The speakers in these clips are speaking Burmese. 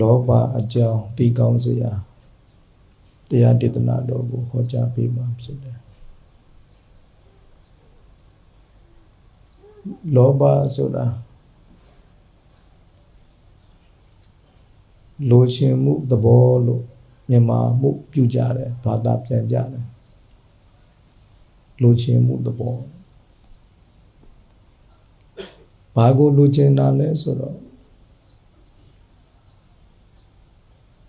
လောဘအကြောင်းတည်ကောင်းစရာတရားဒေသနာတော်ကိုဟောကြားပေးမှာဖြစ်တယ်လောဘဆိုတာလိုချင်မှုသဘောလို့မြန်မာမှုပြုကြတယ်ဘာသာပြန်ကြတယ်လိုချင်မှုသဘောဘာကိုလိုချင်တာလဲဆိုတော့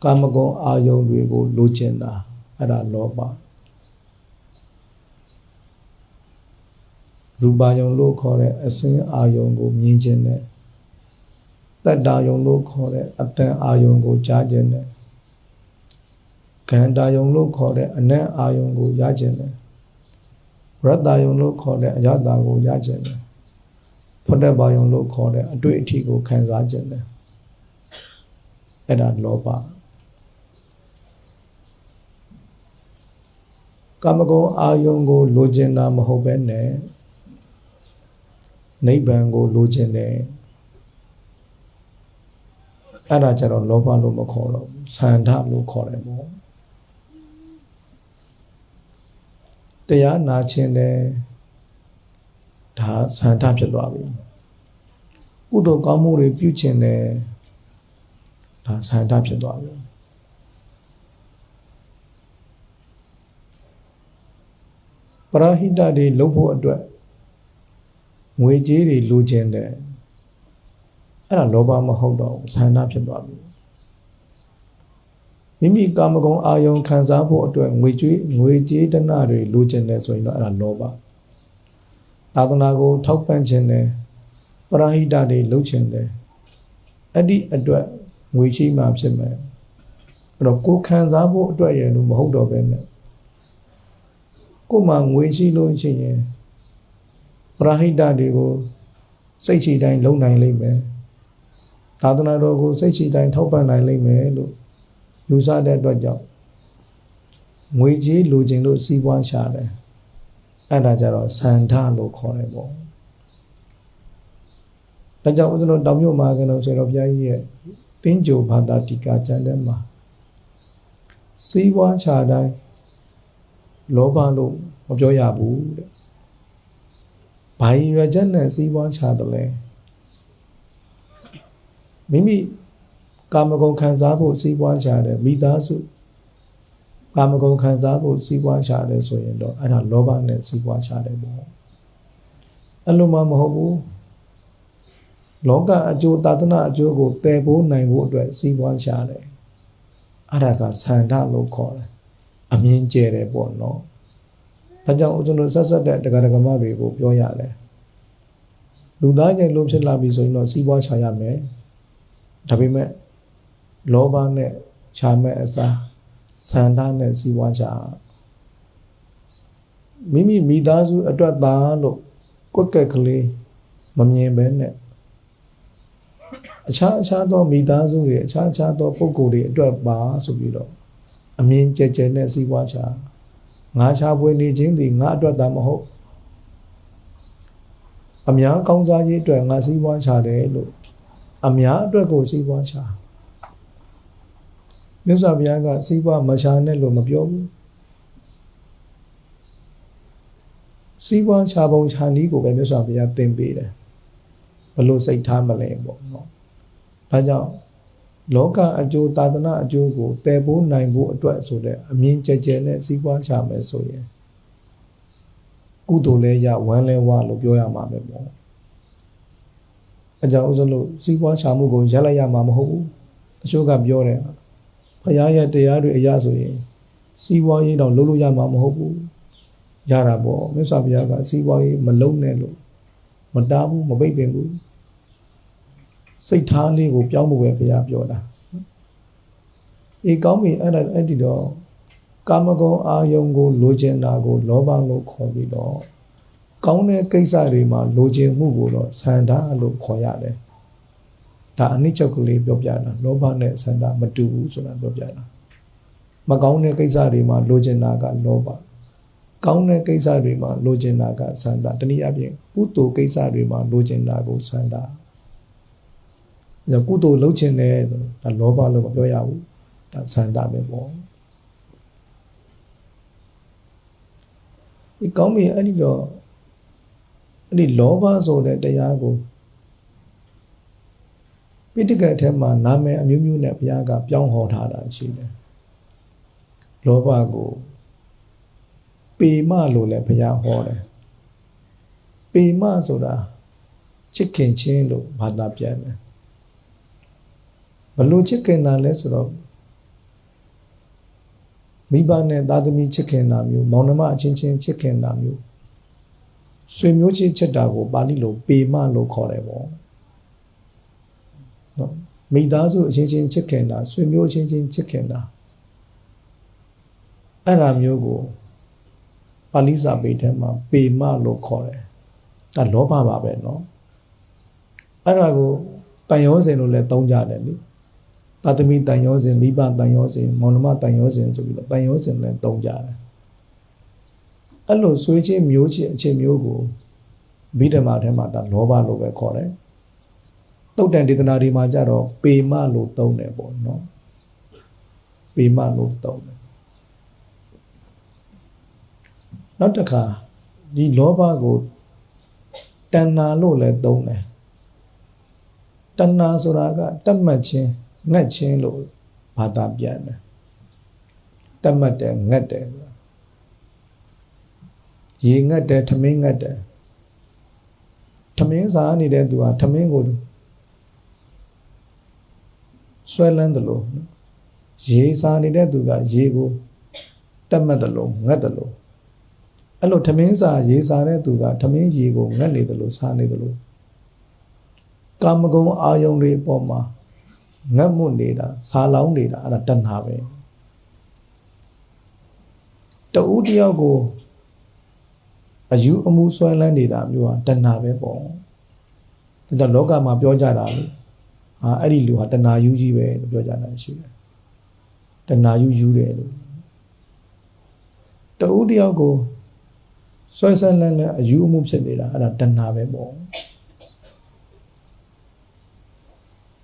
ကာမဂုဏ်အာယုန်တွေကိုလိုချင်တာအဲ့ဒါလောဘရူပယုံလို့ခေါ်တဲ့အစင်းအာယုန်ကိုမြင်ခြင်းနဲ့တတ္တာယုံလို့ခေါ်တဲ့အတန်အာယုန်ကိုကြားခြင်းနဲ့ကန္တာယုံလို့ခေါ်တဲ့အနတ်အာယုန်ကိုရခြင်းနဲ့ရတ္တယုံလို့ခေါ်တဲ့အရတ္တာကိုရခြင်းနဲ့ဖတ်တဘာယုံလို့ခေါ်တဲ့အတွေ့အထိကိုခံစားခြင်းနဲ့အဲ့ဒါလောဘ ကာမဂုဏ်အာယုန်ကို လိုချင်တာမဟုတ်ပဲနဲ့နိဗ္ဗာန်ကိုလိုချင်တယ်အဲ့ဒါကြတော့လောဘလို့မခေါ်တော့ဘူးဆန္ဒလို့ခေါ်တယ်ပေါ့တရားနာခြင်းတယ်ဒါဆန္ဒဖြစ်သွားပြီကုသိုလ်ကောင်းမှုတွေပြုခြင်းတယ်ဒါဆန္ဒဖြစ်သွားပြီ ရဟိတတွေလုပ်ဖို့အတွက်ငွေကြေးတွေလိုချင်တယ်အဲ့ဒါလောဘမဟုတ်တော့ဘူးဆန္ဒဖြစ်သွားပြီမိမိကာမဂုဏ်အာယုံခံစားဖို့အတွက်ငွေကြေးငွေကြေးတဏတွေလိုချင်တယ်ဆိုရင်တော့အဲ့ဒါလောဘသာသနာကိုထောက်ပံ့ခြင်းတယ်ပရဟိတတွေလုပ်ခြင်းတယ်အဲ့ဒီအတွက်ငွေချေးမှဖြစ်မယ်အဲ့တော့ကိုခံစားဖို့အတွက်ရလို့မဟုတ်တော့ပဲနဲ့ ကိုမှငွေရှိလို့ရှိရင်ပရဟိတတွေကိုစိတ်ချတိုင်းလုံနိုင်လိမ့်မယ်သာသနာတော်ကိုစိတ်ချတိုင်းထောက်ပံ့နိုင်လိမ့်မယ်လို့ယူဆတဲ့အတွက်ကြောင့်ငွေကြေးလိုချင်လို့စီးပွားရှာတယ်အဲ့ဒါကြတော့ဆန္ဒလို့ခေါ်တယ်ပေါ့ဒါကြောင့်ဦးဇင်းတို့တောင်မြို့မှာကနော်ဆရာတော်ဘုရားကြီးရဲ့တင်းကြိုဘာသာတိကာကျမ်းထဲမှာစီးပွားရှာတိုင်း လောဘလို့မပြောရဘူးတဲ့။ဘာရည်ရွယ်ချက်နဲ့စီးပွားချတယ်လဲ။မိမိကာမဂုဏ်ခံစားဖို့စီးပွားချတယ်မိသားစုကာမဂုဏ်ခံစားဖို့စီးပွားချတယ်ဆိုရင်တော့အဲ့ဒါလောဘနဲ့စီးပွားချတယ်ပေါ့။အဲ့လိုမှမဟုတ်ဘူး။လောကအကျိုးသာသနာအကျိုးကိုတည်ဖို့နိုင်ဖို့အတွက်စီးပွားချတယ်။အဲ့ဒါကဆန္ဒလို့ခေါ်တယ်။ အမြင်ကျဲတယ်ပေါ့နော်။ဒါကြောင့်ဦးဇင်းတို့ဆက်ဆက်တဲ့တရားဓမ္မတွေကိုပြောရတယ်လူသားချင်းလုံးဖြစ်လာပြီဆိုရင်တော့စီးပွားချရမယ်ဒါပေမဲ့လောဘနဲ့ချမဲ့အစားဆန္ဒနဲ့စီးပွားချမိမိမိသားစုအတွက်သားလို့ကွက်ကက်ကလေးမမြင်ပဲနဲ့အခြားအခြားသောမိသားစုတွေအခြားအခြားသောပုဂ္ဂိုလ်တွေအတွက်ပါဆိုပြီးတော့ အမြင်ကျကျနဲ့စီးပွားချငါရှာဖွေနေခြင်းသည်ငါအတွက်သာမဟုတ်အများကောင်းစားရေးအတွက်ငါစည်းပွားချတယ်လို့အများအတွက်ကိုစည်းပွားချမြတ်စွာဘုရားကစည်းပွားမရှာနဲ့လို့မပြောဘူးစည်းပွားချပုံချာနည်းကိုပဲမြတ်စွာဘုရားသင်ပေးတယ်ဘလို့စိတ်ထားမလဲပေါ့နော်ဒါကြောင့် လောကအကျိုးသာသနာအကျိုးကိုတည်ဖို့နိုင်ဖို့အတွက်ဆိုတဲ့အမြင်ကြကြနဲ့စီးပွားချမယ်ဆိုရင်ကုသိုလ်လဲရဝမ်းလဲဝလို့ပြောရမှာပဲပေါ့အကြောင်းဥစ္စာလို့စီးပွားချမှုကိုရက်လိုက်ရမှာမဟုတ်ဘူးအချို့ကပြောတယ်ဖရာရဲ့တရားတွေအရာဆိုရင်စီးပွားရေးတော့လုပ်လို့ရမှာမဟုတ်ဘူးရတာပေါ့မြတ်စွာဘုရားကစီးပွားရေးမလုံးနဲ့လို့မတားဘူးမပိတ်ပင်ဘူး စိတ်ထားလေးကိုပြောင်းဖို့ပဲဘုရားပြောတာအေးကောင်းပြီအဲ့ဒါအဲ့ဒီတော့ကာမဂုဏ်အာယုံကိုလိုချင်တာကိုလောဘလို့ခေါ်ပြီးတော့ကောင်းတဲ့ကိစ္စတွေမှာလိုချင်မှုကိုတော့ဆန္ဒလို့ခေါ်ရတယ်ဒါအနိစ္စကလေးပြောပြတာလောဘနဲ့ဆန္ဒမတူဘူးဆိုတာပြောပြတာမကောင်းတဲ့ကိစ္စတွေမှာလိုချင်တာကလောဘကောင်းတဲ့ကိစ္စတွေမှာလိုချင်တာကဆန္ဒတနည်းအားဖြင့်ကုသိုလ်ကိစ္စတွေမှာလိုချင်တာကိုဆန္ဒ ဒါကုသိုလ်လုပ်ခြင်းနဲ့ဒါလောဘလို့မပြောရဘူးဒါဆန္ဒပဲပေါ့ဒီကောင်းပြီအဲ့ဒီတော့အဲ့ဒီလောဘဆိုတဲ့တရားကိုပိဋကတ်ထဲမှာနာမည်အမျိုးမျိုးနဲ့ဘုရားကပြောင်းဟောထားတာရှိတယ်လောဘကိုပေမလို့လည်းဘုရားဟောတယ်ပေမဆိုတာချစ်ခင်ခြင်းလို့ဘာသာပြန်တယ် ဘလို့ချစ်ခင်တာလဲဆိုတော့မိဘနဲ့သားသမီးချစ်ခင်တာမျိုးမောင်နှမအချင်းချင်းချစ်ခင်တာမျိုးဆွေမျိုးချင်းချစ်တာကိုပါဠိလိုပေမလို့ခေါ်တယ်ပေါ့နော်မိသားစုအချင်းချင်းချစ်ခင်တာဆွေမျိုးချင်းချင်းချစ်ခင်တာအဲ့ဒါမျိုးကိုပါဠိစာပေထဲမှာပေမလို့ခေါ်တယ်ဒါလောဘပါပဲနော်အဲ့ဒါကိုတန်ရုံးစင်လို့လည်းသုံးကြတယ်လေ သာသမီတန်ရောစင်မိဘတန်ရောစင်မောင်နှမတန်ရောစင်ဆိုပြီးတော့တန်ရောစင်လည်းသုံးကြတယ်အဲ့လိုဆွေးချင်းမျိုးချင်းအချင်းမျိုးကိုဗိဓမာထဲမှာဒါလောဘလို့ပဲခေါ်တယ်တုတ်တန်ဒေသနာဒီမှာကြတော့ပေမလို့သုံးတယ်ပေါ့နော်ပေမလို့သုံးတယ်နောက်တစ်ခါဒီလောဘကိုတဏ္ဏလို့လည်းသုံးတယ်တဏ္ဏဆိုတာကတတ်မှတ်ခြင်း ငတ်ခြင်းလို့ဘာသာပြန်တယ်တတ်မှတ်တယ်ငတ်တယ်ရေငတ်တယ်ထမင်းငတ်တယ်ထမင်းစားနေတဲ့သူဟာထမင်းကိုဆွဲလန်းတယ်လို့ရေစားနေတဲ့သူကရေကိုတတ်မှတ်တယ်လို့ငတ်တယ်လို့အဲ့လိုထမင်းစားရေစားတဲ့သူကထမင်းရေကိုငတ်နေတယ်လို့စားနေတယ်လို့ကာမဂုဏ်အာယုန်တွေအပေါ်မှာ ငတ်မွနေတာစားလောင်းနေတာအဲ့ဒါတဏှာပဲတူတယောက်ကိုအယူအမှုဆွဲလန်းနေတာမျိုးဟာတဏှာပဲပေါ့ဒါကြောင့်လောကမှာပြောကြတာလေဟာအဲ့ဒီလူဟာတဏှာယူကြီးပဲလို့ပြောကြတာရှိတယ်တဏှာယူယူတယ်လို့တူတယောက်ကိုဆွဲဆန်းလန်းလန်းအယူအမှုဖြစ်နေတာအဲ့ဒါတဏှာပဲပေါ့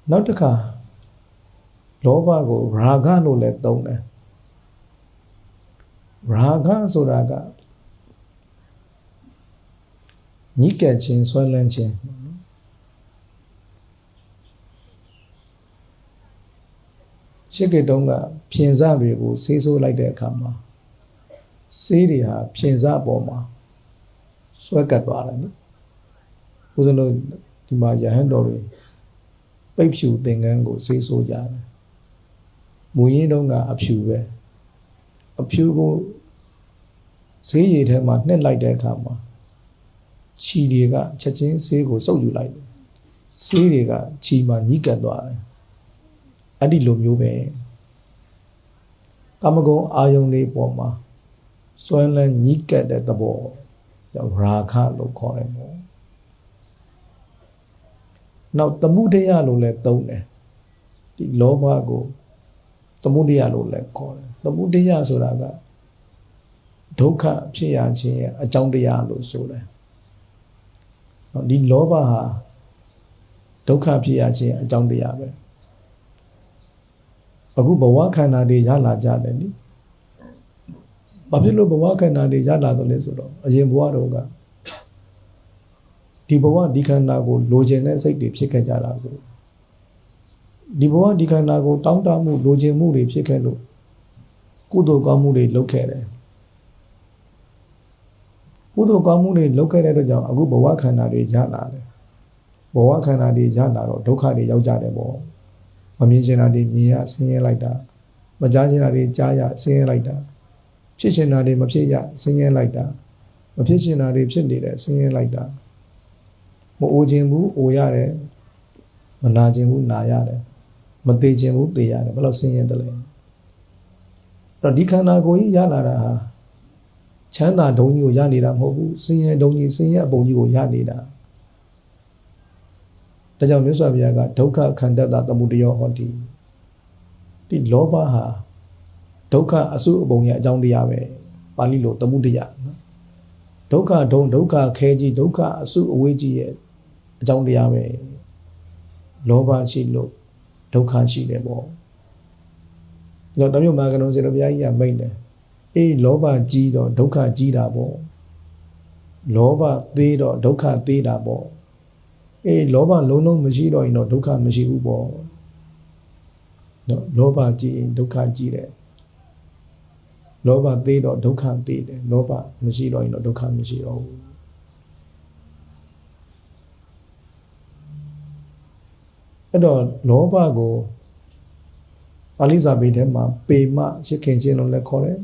နောက်တစ်ခါ လောဘကိုရာဂလို့လည်းသုံးတယ်ရာဂဆိုတာကညှိကပ်ခြင်းဆွဲလန်းခြင်းရှိကေတုံးကဖြင်စတွေကိုဆေးဆိုးလိုက်တဲ့အခါမှာဆေးတွေဟာဖြင်စပေါ်မှာဆွဲကပ်သွားတယ်နော်ဦးဇင်းတို့ဒီမှာယဟန်တော်တွေပိတ်ဖြူသင်္ကန်းကိုဆေးဆိုးကြတယ် မူရင်းတုန်းကအဖြူပဲအဖြူကိုဈေးရည်ထဲမှာနှစ်လိုက်တဲ့အခါမှာခြီတွေကချက်ချင်းဈေးကိုစုပ်ယူလိုက်တယ်ဈေးတွေကခြီမှာညှိကပ်သွားတယ်အဲ့ဒီလိုမျိုးပဲကာမဂုဏ်အာယုန်လေးပေါ်မှာစွဲလန်းညှိကပ်တဲ့သဘောကြောင့်ရာခလို့ခေါ်တယ်ပေါ့နောက်တမှုတရားလို့လည်းသုံးတယ်ဒီလောဘကို တမှုတရားလို့လည်းခေါ်တယ်တမှုတရားဆိုတာကဒုက္ခဖြစ်ရခြင်းရဲ့အကြောင်းတရားလို့ဆိုတယ်ဒီလောဘဟာဒုက္ခဖြစ်ရခြင်းအကြောင်းတရားပဲအခုဘဝခန္ဓာတွေရလာကြတယ်နိဘာဖြစ်လို့ဘဝခန္ဓာတွေရလာတယ်လဲဆိုတော့အရင်ဘဝတော့ကဒီဘဝဒီခန္ဓာကိုလိုချင်တဲ့စိတ်တွေဖြစ်ခဲ့ကြတာကို ဒီဘဝဒီခန္ဓာကိုတောင်းတမှုလိုချင်မှုတွေဖြစ်ခဲ့လို့ကုသိုလ်ကောင်းမှုတွေလုပ်ခဲ့တယ်ကုသိုလ်ကောင်းမှုတွေလုပ်ခဲ့တဲ့အတွက်ကြောင့်အခုဘဝခန္ဓာတွေရလာတယ်ဘဝခန္ဓာတွေရလာတော့ဒုက္ခတွေရောက်ကြတယ်ပေါ့မမြင်ချင်တာတွေမြင်ရဆင်းရဲလိုက်တာမကြားချင်တာတွေကြားရဆင်းရဲလိုက်တာဖြစ်ချင်တာတွေမဖြစ်ရဆင်းရဲလိုက်တာမဖြစ်ချင်တာတွေဖြစ်နေတယ်ဆင်းရဲလိုက်တာမအိုခြင်းဘူးအိုရတယ်မနာခြင်းဘူးနာရတယ် မသေးခြင်းဘူးသေရတယ်ဘယ်လိုဆင်းရဲတယ်လဲအဲ့တော့ဒီခန္ဓာကိုယ်ကြီးရလာတာဟာချမ်းသာဒုံကြီးကိုရနေတာမဟုတ်ဘူးဆင်းရဲဒုံကြီးဆင်းရဲအပုံကြီးကိုရနေတာဒါကြောင့်မြတ်စွာဘုရားကဒုက္ခခန္ဓတာသမုဒယောဟောတိဒီလောဘဟာဒုက္ခအစုအပုံရဲ့အကြောင်းတရားပဲပါဠိလိုသမုဒယနော်ဒုက္ခဒုံဒုက္ခခဲကြီးဒုက္ခအစုအဝေးကြီးရဲ့အကြောင်းတရားပဲဒလောဘရှိလို့ ဒုက္ခရှိတယ်ပေါ့။ဒါတော့တမျိုးမာကလုံးစေတော်ဘုရားကြီးကမိတ်တယ်။အေးလောဘကြီးတော့ဒုက္ခကြီးတာပေါ့။လောဘသေးတော့ဒုက္ခသေးတာပေါ့။အေးလောဘလုံးလုံးမရှိတော့ရင်တော့ဒုက္ခမရှိဘူးပေါ့။နော်လောဘကြီးရင်ဒုက္ခကြီးတယ်။လောဘသေးတော့ဒုက္ခသေးတယ်။လောဘမရှိတော့ရင်တော့ဒုက္ခမရှိတော့ဘူး။ အဲ့တော့လောဘကိုပါဠိစာပေထဲမှာပေမရခင်ခြင်းလို့လည်းခေါ်တယ်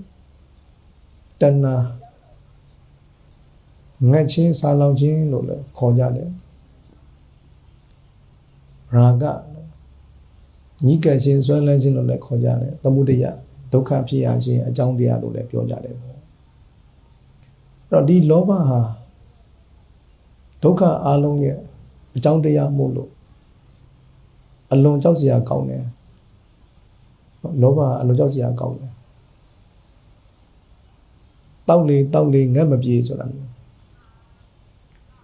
တဏ္ဏငတ်ခြင်းစာလောင်ခြင်းလို့လည်းခေါ်ကြတယ်ရာဂညီကခြင်းဆွဲလန်းခြင်းလို့လည်းခေါ်ကြတယ်သမှုတရားဒုက္ခဖြစ်ရခြင်းအကြောင်းတရားလို့လည်းပြောကြတယ်ပေါ့အဲ့တော့ဒီလောဘဟာဒုက္ခအလုံးရဲ့အကြောင်းတရားမို့လို့ အလွန်ကြောက်စရာကောင်းတယ်လောဘအလွန်ကြောက်စရာကောင်းတယ်တောက်လေတောက်လေငတ်မပြေဆိုတာမျိုး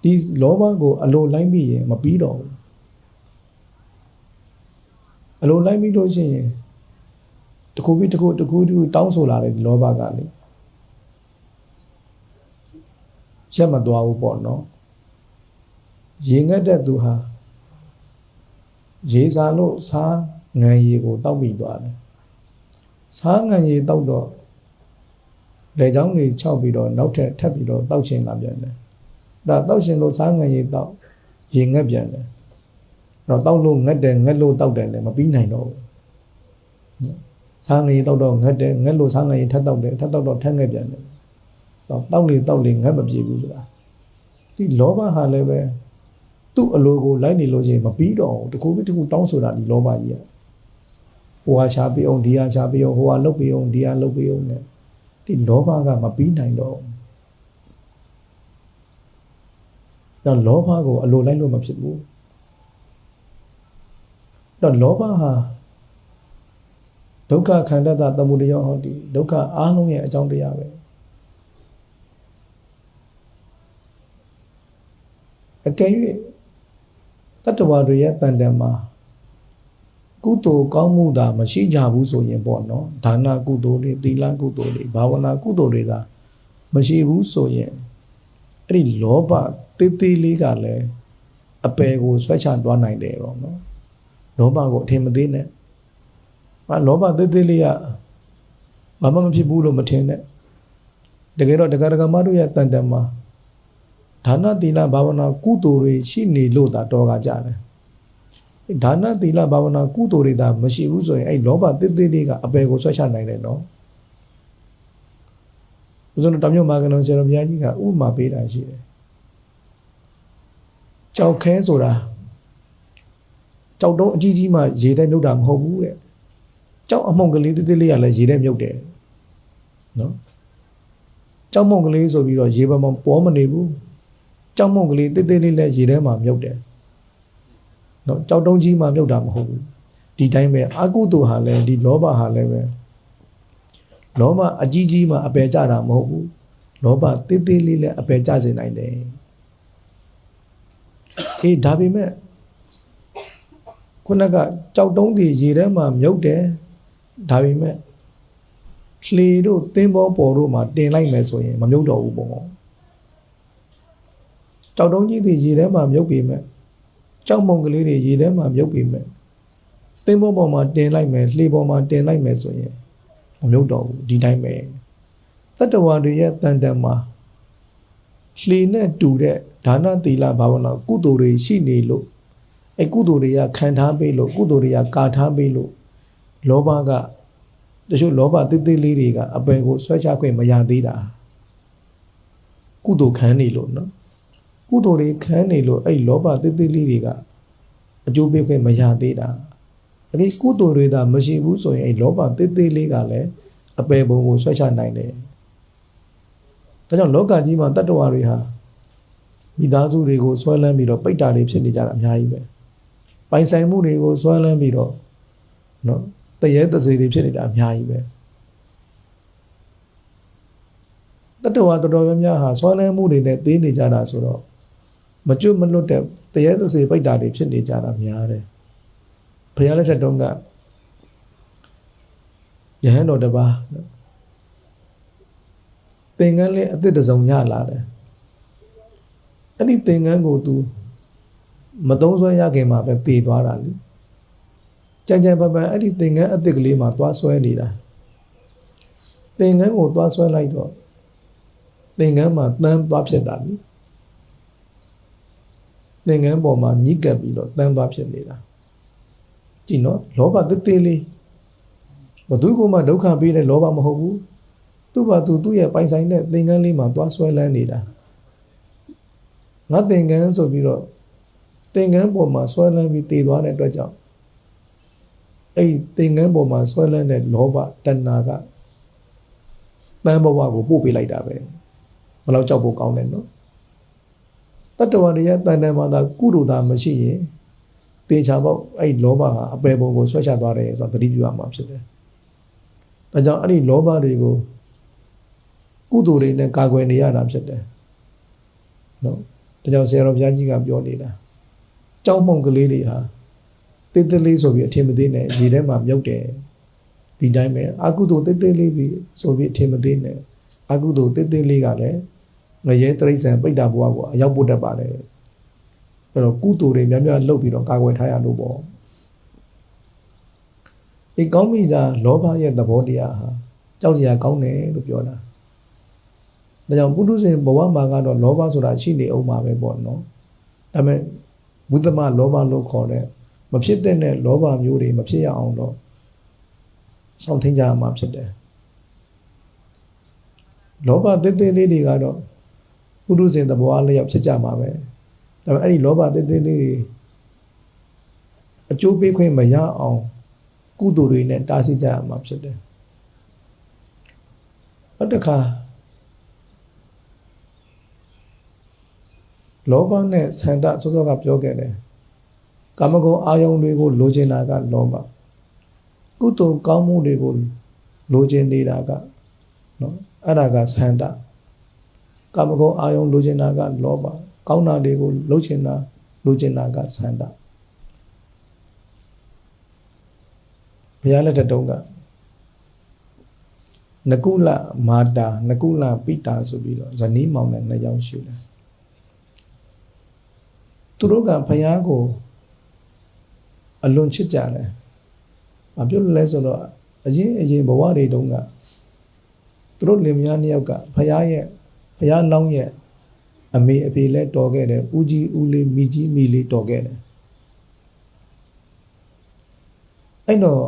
ဒီလောဘကိုအလိုလိုက်ပြီးရင်မပြီးတော့ဘူးအလိုလိုက်ပြီးလို့ရှိရင်တခုပြီးတခုတခုတခုတောင်းဆိုလာတယ်ဒီလောဘကလေရက်မသွားဘူးပေါ့နော်ရင်ငတ်တဲ့သူဟာ ရေစာလို့စားငံရည်ကိုတောက်ပြီးသွားတယ်စားငံရည်တောက်တော့လေချောင်းတွေခြောက်ပြီးတော့နောက်ထပ်ထပ်ပြီးတော့တောက်ချင်လာပြန်တယ်ဒါတောက်ချင်လို့စားငံရည်တောက်ရေငတ်ပြန်တယ်အဲ့တော့တောက်လို့ငတ်တယ်ငတ်လို့တောက်တယ်လည်းမပြီးနိုင်တော့ဘူးစားငံရည်တောက်တော့ငတ်တယ်ငတ်လို့စားငံရည်ထပ်တောက်တယ်ထပ်တောက်တော့ထပ်ငတ်ပြန်တယ်တော့တောက်လေတောက်လေငတ်မပြေဘူးဆိုတာဒီလောဘဟာလည်းပဲ သူ့အလိုကိုလိုက်နေလို့ရှိရင်မပြီးတော့ဘူးတကူပြီးတကူတောင်းဆိုတာဒီလောဘကြီးอ่ะဟိုဟာချပေးအောင်ဒီဟာချပေးအောင်ဟိုဟာလုတ်ပေးအောင်ဒီဟာလုတ်ပေးအောင် ਨੇ ဒီလောဘကမပြီးနိုင်တော့ဘူးတော့လောဘကိုအလိုလိုက်လို့မဖြစ်ဘူးတော့လောဘဟာဒုက္ခခန္ဓာတသမုဒယဟောတိဒုက္ခအားလုံးရဲ့အကြောင်းတရားပဲအကယ်၍ တတ္တဝါတွေရဲ့တန်တန်မှာကုသိုလ်ကောင်းမှုသာမရှိကြဘူးဆိုရင်ပေါ့နော်ဒါနကုသိုလ်တွေသီလကုသိုလ်တွေဘာဝနာကုသိုလ်တွေသာမရှိဘူးဆိုရင်အဲ့ဒီလောဘတေးသေးလေးကလည်းအပယ်ကိုဆွဲချသွားနိုင်တယ်ပေါ့နော်လောဘကိုအထင်မသေးနဲ့ဟာလောဘတေးသေးလေးကဘာမှမဖြစ်ဘူးလို့မထင်နဲ့တကယ်တော့တက္ကရာကမတို့ရဲ့တန်တန်မှာ ဒါနသီလဘာဝနာကုသိုလ်တွေရှိနေလို့သာတော်ကကြတယ်ဒါနသီလဘာဝနာကုသိုလ်တွေသာမရှိဘူးဆိုရင်အဲ့လောဘတစ်တစ်လေးကအပယ်ကိုဆွဲချနိုင်တယ်နော်ဦးဇင်းတို့တမျိုးမာကလုံးဆရာတော်ဘုရားကြီးကဥပမာပေးတာရှိတယ်ကြောက်ခဲဆိုတာကြောက်တုံးအကြီးကြီးမှရေထဲမြုပ်တာမဟုတ်ဘူးတဲ့ကြောက်အမှုန်ကလေးတစ်တစ်လေးကလည်းရေထဲမြုပ်တယ်နော်ကြောက်မုံကလေးဆိုပြီးတော့ရေပမောပေါ်မနေဘူး ကြောက်မုံကလေးတိတ်တိတ်လေးနဲ့ရေထဲမှာမြုပ်တယ်နော်ကြောက်တုံးကြီးမှမြုပ်တာမဟုတ်ဘူးဒီတိုင်းပဲအကုသိုလ်ဟာလည်းဒီလောဘဟာလည်းပဲလောဘအကြီးကြီးမှအပယ်ကြတာမဟုတ်ဘူးလောဘတိတ်တိတ်လေးလည်းအပယ်ကြစေနိုင်တယ်အေးဒါပေမဲ့ခုနကကြောက်တုံးတွေရေထဲမှာမြုပ်တယ်ဒါပေမဲ့လှေတို့သင်းဘောပေါ်တို့မှာတင်လိုက်မယ်ဆိုရင်မမြုပ်တော့ဘူးပေါ့ ကြောက်တုံးကြီးတွေရေထဲမှာမြုပ်ပေမဲ့ကြောက်မုံကလေးတွေရေထဲမှာမြုပ်ပေမဲ့သင်းဘောပေါ်မှာတင်လိုက်မယ်လှေပေါ်မှာတင်လိုက်မယ်ဆိုရင်မမြုပ်တော့ဘူးဒီတိုင်းပဲတတ္တဝါတွေရဲ့တန်တန်မှာလှေနဲ့တူတဲ့ဒါနသီလဘာဝနာကုသိုလ်တွေရှိနေလို့အဲကုသိုလ်တွေကခံထားပေးလို့ကုသိုလ်တွေကကာထားပေးလို့လောဘကတချို့လောဘတိတ်တိတ်လေးတွေကအပယ်ကိုဆွဲချခွင့်မရသေးတာကုသိုလ်ခံနေလို့နော် ကုသိုလ်တွေခံနေလို့အဲ့လောဘတိတ်တိတ်လေးတွေကအကျိုးပေးခွင့်မရသေးတာအဲ့ဒီကုသိုလ်တွေသာမရှိဘူးဆိုရင်အဲ့လောဘတိတ်တိတ်လေးကလည်းအပယ်ဘုံကိုဆွဲချနိုင်တယ်ဒါကြောင့်လောကကြီးမှာတတ္တဝါတွေဟာမိသားစုတွေကိုဆွဲလန်းပြီးတော့ပိတ်တာတွေဖြစ်နေကြတာအများကြီးပဲပိုင်ဆိုင်မှုတွေကိုဆွဲလန်းပြီးတော့နော်တရေတစေတွေဖြစ်နေတာအများကြီးပဲတတဝါတော်တော်များများဟာဆွမ်းလန်းမှုတွေနဲ့သေးနေကြတာဆိုတော့ မကျွတ်မလွတ်တဲ့တရေတစေပိတ်တာတွေဖြစ်နေကြတာများတယ်ဘုရားလက်ထက်တုန်းကယဟန်တော်တစ်ပါးနော်သင်္ကန်းလေးအသစ်တစ်စုံရလာတယ်အဲ့ဒီသင်္ကန်းကို तू မသုံးဆွဲရခင်မှာပဲတည်သွားတာလေကြံကြံပပန်အဲ့ဒီသင်္ကန်းအသစ်ကလေးမှာသွားဆွဲနေတာသင်္ကန်းကိုသွားဆွဲလိုက်တော့သင်္ကန်းမှာတန်းသွားဖြစ်တာလေ သင်္ကန်းပေါ်မှာညှိကပ်ပြီးတော့တန်းသွားဖြစ်နေတာကြည့်နော်လောဘတစ်သေးလေးဘသူကမှဒုက္ခပေးတဲ့လောဘမဟုတ်ဘူးသူ့ဘာသူသူ့ရဲ့ပိုင်ဆိုင်တဲ့သင်္ကန်းလေးမှာသွားဆွဲလန်းနေတာငါသင်္ကန်းဆိုပြီးတော့သင်္ကန်းပေါ်မှာဆွဲလန်းပြီးတည်သွားတဲ့အတွက်ကြောင့်အဲ့ဒီသင်္ကန်းပေါ်မှာဆွဲလန်းတဲ့လောဘတဏှာကတန်ဘဝကိုပို့ပေးလိုက်တာပဲဘယ်လောက်ကြောက်ဖို့ကောင်းတယ်နော် တတ္တဝါတွေရဲ့တန်တန်မာသာကုသိုလ်သာမရှိရင်တေချာပေါ့အဲ့ဒီလောဘဟာအပယ်ပုံကိုဆွဲချသွားတယ်ဆိုတော့သတိပြုရမှာဖြစ်တယ်ဒါကြောင့်အဲ့ဒီလောဘတွေကိုကုသိုလ်တွေနဲ့ကာကွယ်နေရတာဖြစ်တယ်နော်ဒါကြောင့်ဆရာတော်ဘုရားကြီးကပြောနေတာကြောက်မှုန်ကလေးတွေဟာတိတ်တိတ်လေးဆိုပြီးအထင်မသေးနဲ့ရေထဲမှာမြုပ်တယ်ဒီတိုင်းပဲအကုသိုလ်တိတ်တိတ်လေးပြီးဆိုပြီးအထင်မသေးနဲ့အကုသိုလ်တိတ်တိတ်လေးကလည်း ငရဲတရိစ္ဆာန်ပိဋ္ဌဘဝကိုအရောက်ပို့တတ်ပါတယ်အဲ့တော့ကုသိုလ်တွေများများလုပ်ပြီးတော့ကာကွယ်ထားရလို့ပေါ့ဒီကောင်းပြီလားလောဘရဲ့သဘောတရားဟာကြောက်စရာကောင်းတယ်လို့ပြောတာဒါကြောင့်ပုထုဇဉ်ဘဝမှာကတော့လောဘဆိုတာရှိနေအောင်ပါပဲပေါ့နော်ဒါပေမဲ့ဝိသမလောဘလို့ခေါ်တဲ့မဖြစ်တဲ့နဲ့လောဘမျိုးတွေမဖြစ်ရအောင်တော့စောင့်ထိန်ကြရမှာဖြစ်တယ်လောဘတိတ်တိတ်လေးတွေကတော့ ပုထုဇဉ်သဘောအလျောက်ဖြစ်ကြမှာပဲဒါပေမဲ့အဲ့ဒီလောဘတိတ်တိတ်လေးတွေအကျိုးပေးခွင့်မရအောင်ကုသိုလ်တွေနဲ့တားဆီးကြရမှာဖြစ်တယ်နောက်တစ်ခါလောဘနဲ့ဆန္ဒစောစောကပြောခဲ့တယ်ကာမဂုဏ်အာယုန်တွေကိုလိုချင်တာကလောဘကုသိုလ်ကောင်းမှုတွေကိုလိုချင်နေတာကနော်အဲ့ဒါကဆန္ဒ ကာမဂုဏ်အာယုန်လိုချင်တာကလောဘကောင်းတာတွေကိုလိုချင်တာလိုချင်တာကဆန္ဒဘုရားလက်ထက်တုန်းကနကုလမာတာနကုလပိတာဆိုပြီးတော့ဇနီးမောင်နဲ့နှစ်ယောက်ရှိတယ်သူတို့ကဘုရားကိုအလွန်ချစ်ကြတယ်။ဘာဖြစ်လို့လဲဆိုတော့အရင်အရင်ဘဝတွေတုန်းကသူတို့လင်မယားနှစ်ယောက်ကဘုရားရဲ့ ဘုရားလောင်းရဲ့အမေအဖေလဲတော်ခဲ့တယ်။ဦးကြီးဦးလေးမိကြီးမိလေးတော်ခဲ့တယ်။အဲ့တော့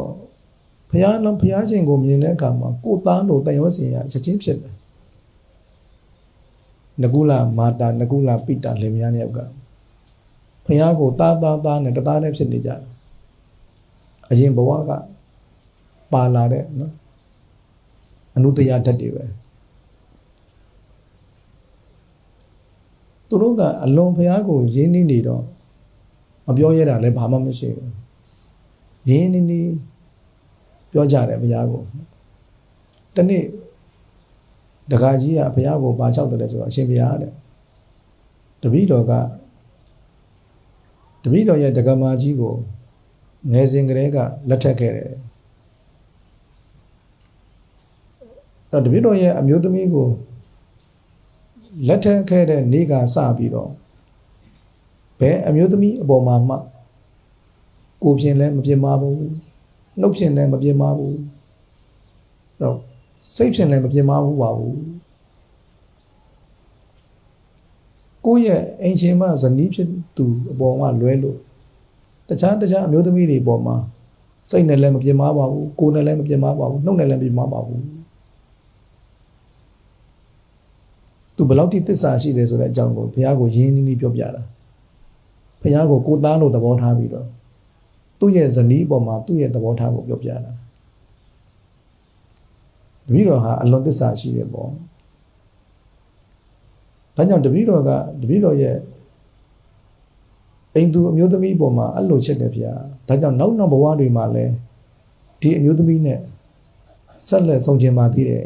ဘုရားလုံးဘုရားရှင်ကိုမြင်တဲ့အခါမှာကိုသားလို့တန်ရောစင်ရချက်ချင်းဖြစ်တယ်။နကုလမာတာနကုလပိတာလင်မယားနှစ်ယောက်ကဖះကိုတားတားတားနဲ့တသားနဲ့ဖြစ်နေကြတယ်အရင်ဘဝကပါလာတဲ့နော်အနုတရာဓာတ်တွေပဲ သူတို့ကအလွန်ဖះကိုရင်းနှီးနေတော့မပြောရတာလည်းဘာမှမရှိဘူးရင်းနှီးနှီးပြောကြတယ်ဘုရားကိုတနေ့ဒကာကြီးကဘုရားကိုဘာချောက်တယ်လဲဆိုတော့အရှင်ဘုရားတဲ့တပည့်တော်ကတပည့်တော်ရဲ့တက္ကမကြီးကိုငယ်စဉ်ကတည်းကလက်ထပ်ခဲ့တယ်အဲ့တပည့်တော်ရဲ့အမျိုးသမီးကို လက်ထပ်ခဲ့တဲ့နေ့ကစပြီးတော့ဘယ်အမျိုးသမီးအပေါ်မှာမှကိုပြင်လဲမပြင်ပါဘူးနှုတ်ပြင်လဲမပြင်ပါဘူးတော့စိတ်ပြင်လဲမပြင်ပါဘူးပါဘူးကိုယ့်ရဲ့အိမ်ရှင်မဇနီးဖြစ်သူအပေါ်ကလွဲလို့တခြားတခြားအမျိုးသမီးတွေပေါ်မှာစိတ်နဲ့လည်းမပြင်းမပါဘူးကိုယ်နဲ့လည်းမပြင်းမပါဘူးနှုတ်နဲ့လည်းမပြင်းမပါဘူး သူဘယ်လောက်ထိသစ္စာရှိတယ်ဆိုတဲ့အကြောင်းကိုဘုရားကိုရင်းနှီးနှီးပြောပြတာဘုရားကိုကိုသားလို့သဘောထားပြီးတော့သူ့ရဲ့ဇနီးပေါ်မှာသူ့ရဲ့သဘောထားကိုပြောပြတာတပည့်တော်ဟာအလွန်သစ္စာရှိတယ်ပေါ့ဒါကြောင့်တပည့်တော်ကတပည့်တော်ရဲ့အိမ်သူအမျိုးသမီးပေါ်မှာအဲ့လိုချစ်တယ်ဗျာဒါကြောင့်နောက်နောက်ဘဝတွေမှာလည်းဒီအမျိုးသမီးနဲ့ဆက်လက်ဆုံးကျင်ပါသေးတယ်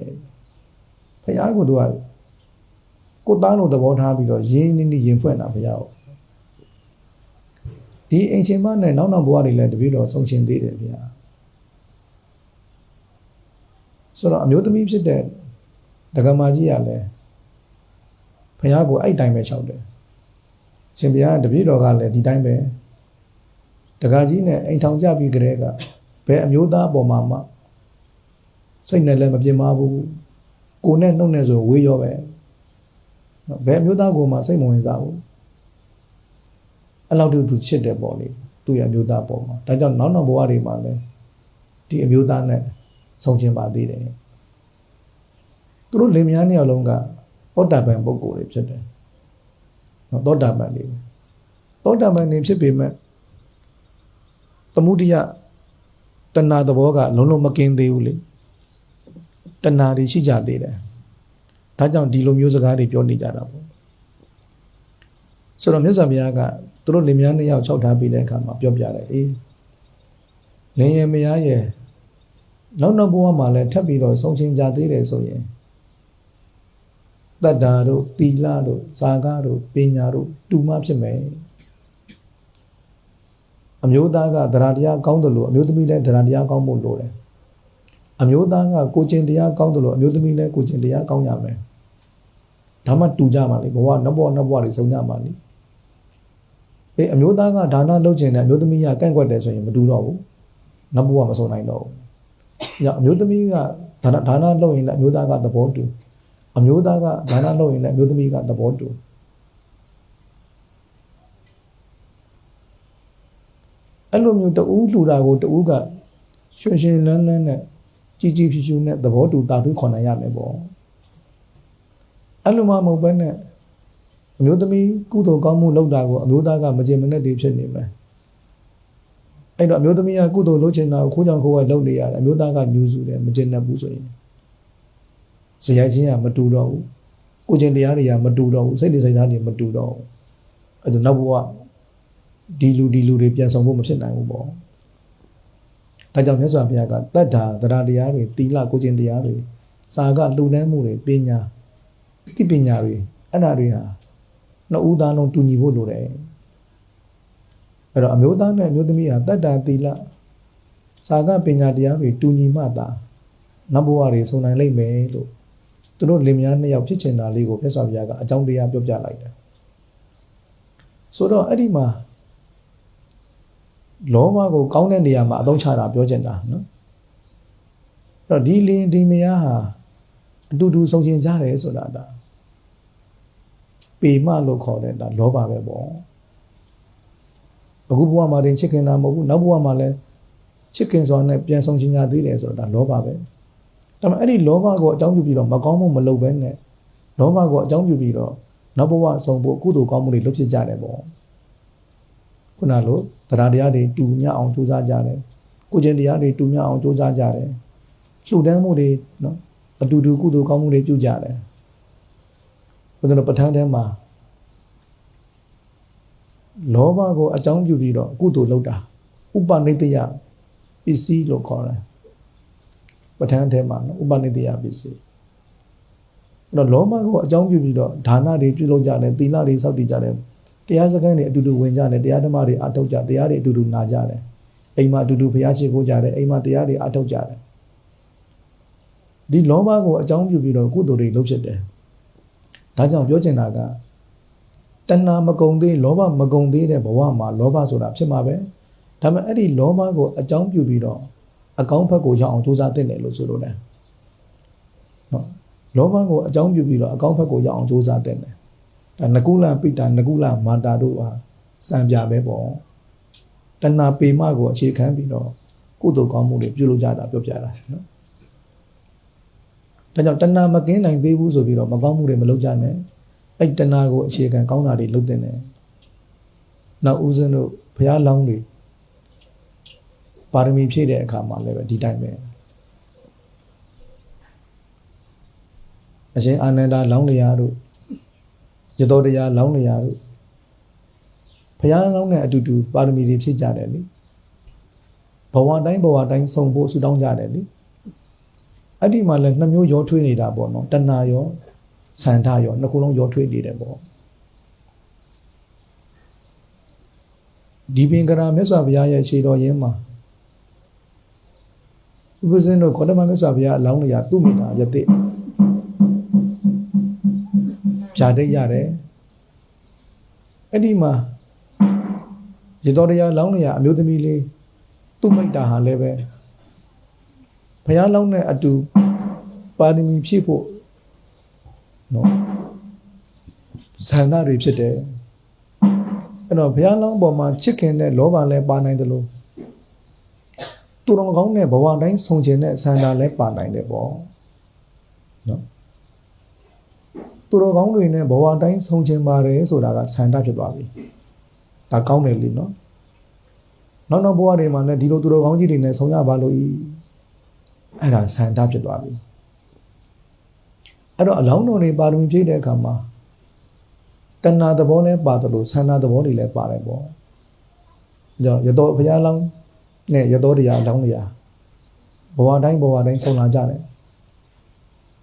ဖခင်ကသူက ကိုသားလို့သဘောထားပြီးတော့ရင်းနှီးနှီးရင်ဖွင့်တာဖခင်ကိုတဒီအင်ရှင်မနဲ့နောက်နောက်ဘဝတွေလည်းတပည့်တော်ဆုံးရှင်သေးတယ်ဗျာဆိုတော့အမျိုးသမီးဖြစ်တဲ့ဒကမာကြီးကလည်းဘုရားကိုအဲ့တိုင်းပဲလျှောက်တယ်ရှင်ဘုရားတပည့်တော်ကလည်းဒီတိုင်းပဲဒကာကြီးနဲ့အိမ်ထောင်ကြပြီးကြတဲ့ကဘယ်အမျိုးသားအပေါ်မှာမှစိတ်နဲ့လည်းမပြင်းမဘူးကိုယ်နဲ့နှုတ်နဲ့ဆိုဝေးရောပဲနော် ဘယ်အမျိုးသားကိုမှစိတ်မဝင်စားဘူးအဲ့လောက်တူသူချစ်တယ်ပေါ့လေသူ့ရဲ့အမျိုးသားပေါ်မှာဒါကြောင့်နောက်နောက်ဘဝတွေမှာလည်းဒီအမျိုးသားနဲ့ဆုံးချင်းပါသေးတယ်သူတို့လင်မယားနှစ်ယောက်လုံးကသောတာပန်ပုဂ္ဂိုလ်တွေဖြစ်တယ်နော်သောတာပန်တွေသောတာပန်တွေဖြစ်ပေမဲ့သမုဒိယတဏှာသဘောကလုံးလုံးမကင်းသေးဘူးလေတဏှာတွေရှိကြသေးတယ် ဒါကြောင့်ဒီလိုမျိုးစကားတွေပြောနေကြတာပေါ့ဆိုတော့မြတ်စွာဘုရားကသူတို့လင်မယားနှစ်ယောက်၆ထားပြီးတဲ့အခါမှာပြောပြတယ်အေးလင်ရမယားရဲ့နောက်နောက်ဘဝမှာလည်းထပ်ပြီးတော့ဆုံးချင်းကြသေးတယ်ဆိုရင်တတ္တာတို့တီလာတို့ဇာကတို့ပညာတို့တူမဖြစ်မယ်အမျိုးသားကသရတရားကောင်းတယ်လို့အမျိုးသမီးလည်းသရတရားကောင်းဖို့လိုတယ်အမျိုးသားကကိုကျင်တရားကောင်းတယ်လို့အမျိုးသမီးလည်းကိုကျင်တရားကောင်းရမယ် ဒါမှတူကြမှာလေဘဝနှစ်ဘဝနှစ်ဘဝတွေစုံကြမှာလေအေးအမျိုးသားကဒါနလုပ်ခြင်းနဲ့အမျိုးသမီးကကန့်ကွက်တယ်ဆိုရင်မတူတော့ဘူးနှစ်ဘဝမစုံနိုင်တော့ဘူး။ညအမျိုးသမီးကဒါနဒါနလုပ်ရင်လည်းအမျိုးသားကသဘောတူအမျိုးသားကဒါနလုပ်ရင်လည်းအမျိုးသမီးကသဘောတူအဲ့လိုမျိုးတူးလှူတာကိုတူးကရွှင်ရွှင်လန်းလန်းနဲ့ကြည်ကြည်ဖြူဖြူနဲ့သဘောတူတာထွေးခွန်နိုင်ရမယ်ပေါ့ အဲ့လိုမှမဟုတ်ဘဲနဲ့အမျိုးသမီးကုသိုလ်ကောင်းမှုလုပ်တာကိုအမျိုးသားကမကျေမနက်တွေဖြစ်နေမယ်အဲ့တော့အမျိုးသမီးကကုသိုလ်လုပ်ချင်တာကိုခိုးကြောင်ခိုးဝဲလုပ်နေရတယ်အမျိုးသားကညူးစုတယ်မကျေနပ်ဘူးဆိုရင်ဇယိုက်ချင်းကမတူတော့ဘူးကိုကျင်တရားတွေကမတူတော့ဘူးစိတ်တွေစိတ်သားတွေမတူတော့ဘူးအဲ့တော့နောက်ဘဝဒီလူဒီလူတွေပြန်ဆောင်ဖို့မဖြစ်နိုင်ဘူးပေါ့ဒါကြောင့်မြတ်စွာဘုရားကတတ္တာသရတရားတွေတီလကိုကျင်တရားတွေစာကလူနှမ်းမှုတွေပညာ တိပညာတွေအဲ့ဒါတွေဟာနှစ်ဦးသားလုံးတူညီဖို့လိုတယ်အဲ့တော့အမျိုးသားနဲ့အမျိုးသမီးဟာတတ္တာတီလစာကပညာတရားတွေတူညီမှသာနောက်ဘဝတွေဆုံနိုင်လိမ့်မယ်လို့သူတို့လင်မယားနှစ်ယောက်ဖြစ်ချင်တာလေးကိုမြတ်စွာဘုရားကအကြောင်းတရားပြောပြလိုက်တယ်ဆိုတော့အဲ့ဒီမှာလောဘကိုကောင်းတဲ့နေရာမှာအသုံးချတာပြောချင်တာနော်အဲ့တော့ဒီလင်ဒီမယားဟာ အတူတူဆုံကျင်ကြတယ်ဆိုတာဒါပေမလို့ခေါ်တဲ့ဒါလောဘပဲပေါ့အခုဘဝမှာတင်ချစ်ခင်တာမဟုတ်ဘူးနောက်ဘဝမှာလည်းချစ်ခင်စွာနဲ့ပြန်ဆုံချင်ကြသေးတယ်ဆိုတာဒါလောဘပဲဒါပေမဲ့အဲ့ဒီလောဘကိုအကြောင်းပြုပြီးတော့မကောင်းမှုမလုပ်ဘဲနဲ့လောဘကိုအကြောင်းပြုပြီးတော့နောက်ဘဝဆုံဖို့ကုသိုလ်ကောင်းမှုတွေလုပ်ဖြစ်ကြတယ်ပေါ့ခုနလိုတရားတရားတွေတူမြအောင်ကြိုးစားကြတယ်ကိုကျင်တရားတွေတူမြအောင်ကြိုးစားကြတယ်လှူဒန်းမှုတွေနော် အတူတူကုသိုလ်ကောင်းမှုတွေပြုကြတယ်ဘုရားပဋ္ဌာန်းထဲမှာလောဘကိုအကြောင်းပြုပြီးတော့ကုသိုလ်လုပ်တာဥပနိတယပစ္စည်းလို့ခေါ်တယ်ပဋ္ဌာန်းထဲမှာနော်ဥပနိတယပစ္စည်းအဲ့တော့လောဘကိုအကြောင်းပြုပြီးတော့ဒါနတွေပြုလုပ်ကြတယ်သီလတွေစောင့်တည်ကြတယ်တရားစခန်းတွေအတူတူဝင်ကြတယ်တရားဓမ္မတွေအထောက်ကြတရားတွေအတူတူနာကြတယ်အိမ်မှာအတူတူဘုရားရှိခိုးကြတယ်အိမ်မှာတရားတွေအထောက်ကြတယ် ဒီလောဘကိုအကြောင်းပြုပြီးတော့ကုသိုလ်တွေလုပ်ဖြစ်တယ်ဒါကြောင့်ပြောချင်တာကတဏှာမကုံသေးလောဘမကုံသေးတဲ့ဘဝမှာလောဘဆိုတာဖြစ်မှာပဲဒါပေမဲ့အဲ့ဒီလောဘကိုအကြောင်းပြုပြီးတော့အကောင်းဘက်ကိုရောက်အောင်ကြိုးစားသင့်တယ်လို့ဆိုလိုတယ်နော်လောဘကိုအကြောင်းပြုပြီးတော့အကောင်းဘက်ကိုရောက်အောင်ကြိုးစားသင့်တယ်ဒါနကုလပိတာနကုလမာတာတို့ဟာစံပြပဲပေါ့တဏှာပေမကိုအခြေခံပြီးတော့ကုသိုလ်ကောင်းမှုတွေပြုလုပ်ကြတာပြောပြတာနော် ဒါကြောင့်တဏှာမကင်းနိုင်သေးဘူးဆိုပြီးတော့မကောင်းမှုတွေမလုပ်ကြနဲ့အဲ့တဏှာကိုအခြေခံကောင်းတာတွေလုပ်တဲ့နဲ့နောက်ဦးဇင်းတို့ဘုရားလောင်းတွေပါရမီဖြည့်တဲ့အခါမှာလည်းပဲဒီတိုင်းပဲအရှင်အာနန္ဒာလောင်းလျာတို့ရတော်တရားလောင်းလျာတို့ဘုရားလောင်းနဲ့အတူတူပါရမီတွေဖြည့်ကြတယ်လေဘဝတိုင်းဘဝတိုင်းစုံဖို့ဆုတောင်းကြတယ်လေ အဲ့ဒီမှာလည်းနှစ်မျိုးရောထွေးနေတာပေါ့နော်တဏှာရောဆန္ဒရောနှစ်ခုလုံးရောထွေးနေတယ်ပေါ့ဒီပင်ကရာမြတ်စွာဘုရားရဲ့ခြေတော်ရင်းမှာဥပဇင်းတို့ခေါတ္တမမြတ်စွာဘုရားအလောင်းနေရာသူ့မိတာယတိဖြာဒိတ်ရတယ်အဲ့ဒီမှာရတော်တရားလောင်းနေရာအမျိုးသမီးလေးသူ့မိတာဟာလည်းပဲ ဘုရားလောင်းတဲ့အတူပါရမီဖြည့်ဖို့နော်ဇန္နာတွေဖြစ်တယ်အဲ့တော့ဘုရားလောင်းပေါ်မှာချစ်ခင်တဲ့လောဘလည်းပါနိုင်တယ်လို့သူတော်ကောင်းတဲ့ဘဝတိုင်းဆုံးခြင်းတဲ့ဆန္ဒလည်းပါနိုင်တယ်ပေါ့နော်သူတော်ကောင်းတွေနဲ့ဘဝတိုင်းဆုံးခြင်းပါတယ်ဆိုတာကဆန္ဒဖြစ်သွားပြီဒါကောင်းတယ်လीနော်နောက်နောက်ဘဝတွေမှာလည်းဒီလိုသူတော်ကောင်းကြီးတွေနဲ့ဆုံးရပါလို့ဤ အဲ့ဒါဆန္ဒဖြစ်သွားပြီအဲ့တော့အလောင်းတော်တွေပါရမီဖြည့်တဲ့အခါမှာတဏှာသဘောလည်းပါတယ်လို့ဆန္ဒသဘောတွေလည်းပါတယ်ပေါ့ကြောင့်ရတော်ဘုရားလောင်းနဲ့ရတော်တရားလောင်းတရားဘဝတိုင်းဘဝတိုင်းဆုံးလာကြတယ်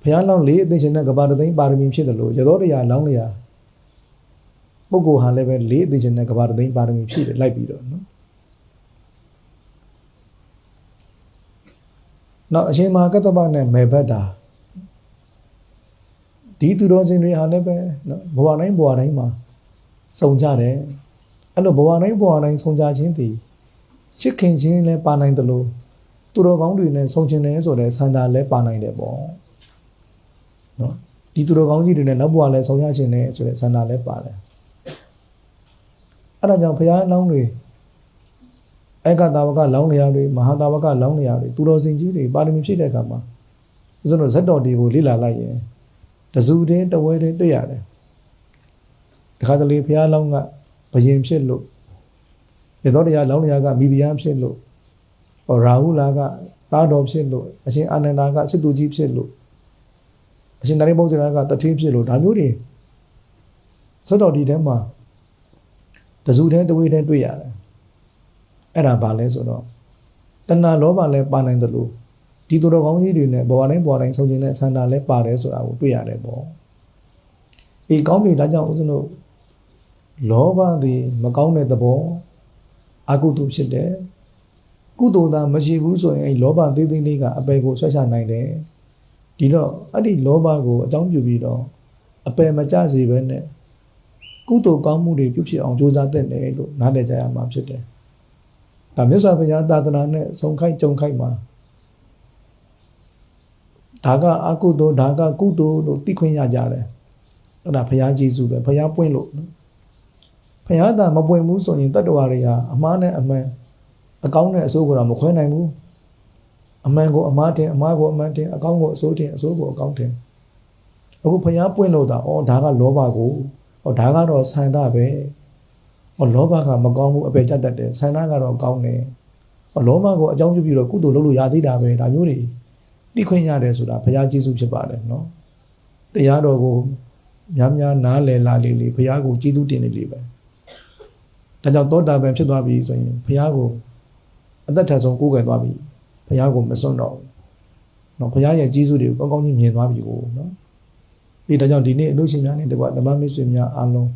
ဘုရားလောင်းလေးအသိရှင်တဲ့ကဘာတသိန်းပါရမီဖြစ်တယ်လို့ရတော်တရားလောင်းတရားပုဂ္ဂိုလ်ဟာလည်းပဲလေးအသိရှင်တဲ့ကဘာတသိန်းပါရမီဖြစ်တယ်လိုက်ပြီးတော့နော် နောက်အရှင်မဟာကတ္တပနဲ့မေဘတ်တာဒီသူတော်စင်တွေဟာလည်းပဲနော်ဘဝတိုင်းဘဝတိုင်းမှာစုံကြတယ်အဲ့လိုဘဝတိုင်းဘဝတိုင်းစုံကြခြင်းတည်ချစ်ခင်ခြင်းလည်းပါနိုင်တယ်လို့သူတော်ကောင်းတွေနဲ့စုံခြင်းတယ်ဆိုတဲ့ဆန္ဒလည်းပါနိုင်တယ်ပေါ့နော်ဒီသူတော်ကောင်းကြီးတွေနဲ့နောက်ဘဝလည်းစုံရခြင်းနဲ့ဆိုတဲ့ဆန္ဒလည်းပါတယ်အဲ့ဒါကြောင့်ဘုရားနောင်းတွေ အေကတာဝကလောင်းနေရတွေမဟာတာဝကလောင်းနေရတွေသူတော်စင်ကြီးတွေပါရမီဖြည့်တဲ့အခါမှာဦးဇင်းတို့ဇတ်တော်တွေကိုလေ့လာလိုက်ရင်တစုတည်းတဝဲတည်းတွေ့ရတယ်တခါတလေဘုရားလောင်းကဘယင်ဖြစ်လို့ရသောတရားလောင်းနေရကမိဖုရားဖြစ်လို့ဟောရာဟုလာကသားတော်ဖြစ်လို့အရှင်အာနန္ဒာကစစ်သူကြီးဖြစ်လို့အရှင်တရိပုတ္တရာကတထေးဖြစ်လို့ဒါမျိုးတွေဇတ်တော်ဒီထဲမှာတစုတည်းတဝဲတည်းတွေ့ရတယ် အဲ့ဒါဘာလဲဆိုတော့တဏှာလောဘလည်းပါနိုင်တယ်လို့ဒီသူတော်ကောင်းကြီးတွေနဲ့ဘဝတိုင်းဘဝတိုင်းဆုံးခြင်းနဲ့ဆန္ဒလည်းပါတယ်ဆိုတာကိုတွေ့ရတယ်ပေါ့အေးကောင်းပြီဒါကြောင့်ဦးဇင်းတို့လောဘသည်မကောင်းတဲ့သဘောအကုသိုလ်ဖြစ်တယ်ကုသိုလ်သာမရှိဘူးဆိုရင်အဲလောဘသေးသေးလေးကအပယ်ကိုဆွဲချနိုင်တယ်ဒီတော့အဲ့ဒီလောဘကိုအကြောင်းပြုပြီးတော့အပယ်မကျစေဘဲနဲ့ကုသိုလ်ကောင်းမှုတွေပြုဖြစ်အောင်ကြိုးစားတဲ့တယ်လို့နားလည်ကြရမှာဖြစ်တယ် ဒါမြတ်စွာဘုရားသာသနာနဲ့ဆုံခိုက်ကြုံခိုက်မှာဒါကအကုသိုလ်ဒါကကုသိုလ်လို့သိခွင့်ရကြတယ်အဲ့ဒါဘုရားကျေးဇူးပဲဘုရားပွင့်လို့ဘုရားသာမပွင့်ဘူးဆိုရင်တတ္တဝါတွေဟာအမှားနဲ့အမှန်အကောင်းနဲ့အဆိုးကိုတော့မခွဲနိုင်ဘူးအမှန်ကိုအမှားတင်အမှားကိုအမှန်တင်အကောင်းကိုအဆိုးတင်အဆိုးကိုအကောင်းတင်အခုဘုရားပွင့်လို့တာဩဒါကလောဘကိုဩဒါကတော့ဆန္ဒပဲ ဩလောဘကမကောင်းဘူးအပေချက်တတ်တယ်ဆန္ဒကတော့ကောင်းတယ်ဩလောဘကိုအကြောင်းပြုပြီးတော့ကုသိုလ်လုပ်လို့ရသေးတာပဲဒါမျိုးတွေသိခွင့်ရတယ်ဆိုတာဘုရားကျေးဇူးဖြစ်ပါတယ်နော်တရားတော်ကိုများများနားလည်လာလေလေဘုရားကိုကျေးဇူးတင်နေလေပဲဒါကြောင့်သောတာပန်ဖြစ်သွားပြီဆိုရင်ဘုရားကိုအသက်ထက်ဆုံးကိုးကွယ်သွားပြီဘုရားကိုမစွန့်တော့ဘူးနော်ဘုရားရဲ့ကျေးဇူးတွေကိုကောင်းကောင်းကြီးမြင်သွားပြီကိုနော်ဒီဒါကြောင့်ဒီနေ့အလို့ရှင်များနဲ့တကွဓမ္မမိတ်ဆွေများအားလုံး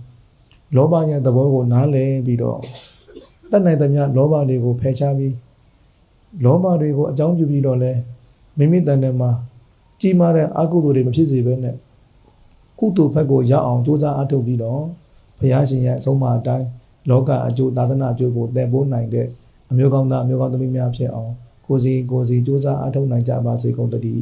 လောဘရဲ့သဘောကိုနားလည်ပြီးတော့တတ်နိုင်သမျှလောဘတွေကိုဖယ်ရှားပြီးလောဘတွေကိုအကြောင်းပြုပြီးတော့လဲမိမိတန်တဲ့မှာကြီးမားတဲ့အကုသိုလ်တွေမဖြစ်စေဘဲနဲ့ကုသိုလ်ဘက်ကိုရောက်အောင်ကြိုးစားအားထုတ်ပြီးတော့ဘုရားရှင်ရဲ့အဆုံးအမအတိုင်းလောကအကျိုးသာသနာအကျိုးကိုတည်ပိုးနိုင်တဲ့အမျိုးကောင်းသားအမျိုးကောင်းသမီးများဖြစ်အောင်ကိုစီကိုစီစူးစမ်းအားထုတ်နိုင်ကြပါစေကုန်တည်း